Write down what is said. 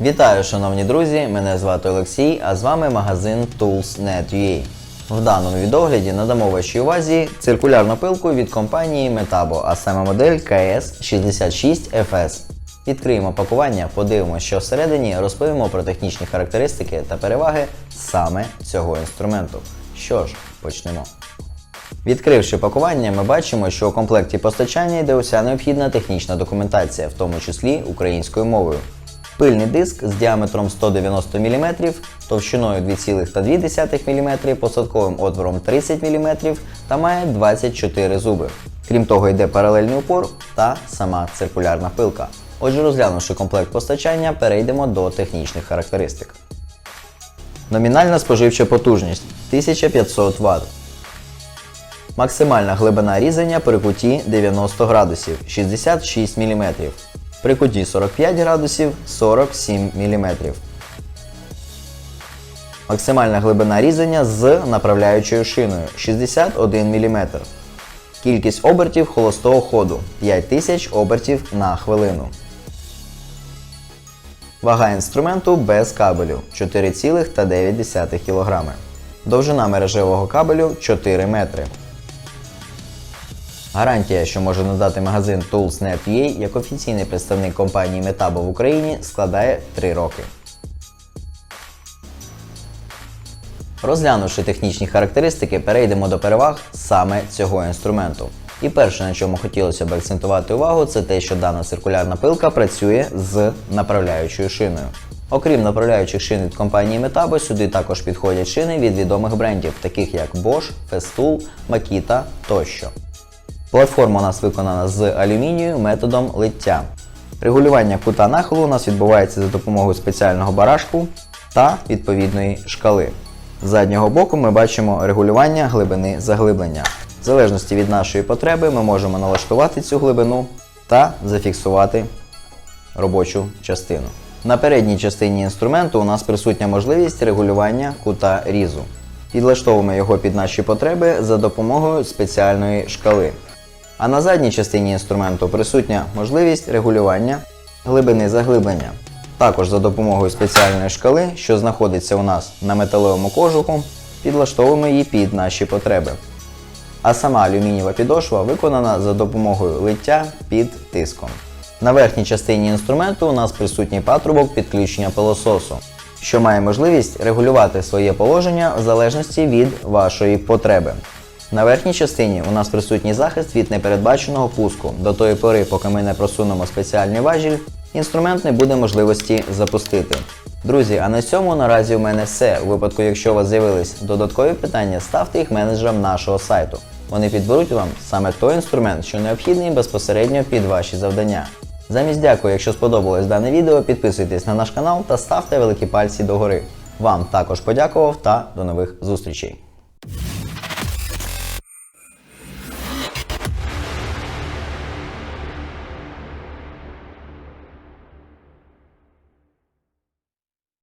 Вітаю, шановні друзі! Мене звати Олексій, а з вами магазин Tools.net.ua. В даному відогляді надамо вашій увазі циркулярну пилку від компанії Metabo, а саме модель KS66FS. Відкриємо пакування, подивимося, що всередині, розповімо про технічні характеристики та переваги саме цього інструменту. Що ж, почнемо. Відкривши пакування, ми бачимо, що у комплекті постачання йде уся необхідна технічна документація, в тому числі українською мовою. Пильний диск з діаметром 190 мм, товщиною 2,2 мм, посадковим отвором 30 мм та має 24 зуби. Крім того, йде паралельний упор та сама циркулярна пилка. Отже, розглянувши комплект постачання, перейдемо до технічних характеристик. Номінальна споживча потужність 1500 Вт. Максимальна глибина різання при куті 90 градусів 66 мм. При куті 45 градусів 47 мм. Максимальна глибина різання з направляючою шиною 61 мм. Кількість обертів холостого ходу 5000 обертів на хвилину. Вага інструменту без кабелю 4,9 кг. Довжина мережевого кабелю 4 метри. Гарантія, що може надати магазин Tools.net.ua як офіційний представник компанії Metabo в Україні, складає 3 роки. Розглянувши технічні характеристики, перейдемо до переваг саме цього інструменту. І перше, на чому хотілося б акцентувати увагу, це те, що дана циркулярна пилка працює з направляючою шиною. Окрім направляючих шин від компанії Metabo, сюди також підходять шини від відомих брендів, таких як Bosch, Festool, Makita тощо. Платформа у нас виконана з алюмінію методом лиття. Регулювання кута нахилу у нас відбувається за допомогою спеціального барашку та відповідної шкали. З заднього боку ми бачимо регулювання глибини заглиблення. В залежності від нашої потреби ми можемо налаштувати цю глибину та зафіксувати робочу частину. На передній частині інструменту у нас присутня можливість регулювання кута різу. Підлаштовуємо його під наші потреби за допомогою спеціальної шкали. А на задній частині інструменту присутня можливість регулювання глибини заглиблення. Також за допомогою спеціальної шкали, що знаходиться у нас на металевому кожуху, підлаштовуємо її під наші потреби. А сама алюмінієва підошва виконана за допомогою лиття під тиском. На верхній частині інструменту у нас присутній патрубок підключення пилососу, що має можливість регулювати своє положення в залежності від вашої потреби. На верхній частині у нас присутній захист від непередбаченого пуску. До тої пори, поки ми не просунемо спеціальний важіль, інструмент не буде можливості запустити. Друзі, а на цьому наразі у мене все. У випадку, якщо у вас з'явились додаткові питання, ставте їх менеджерам нашого сайту. Вони підберуть вам саме той інструмент, що необхідний безпосередньо під ваші завдання. Замість дякую, якщо сподобалось дане відео, підписуйтесь на наш канал та ставте великі пальці догори. Вам також подякував та до нових зустрічей.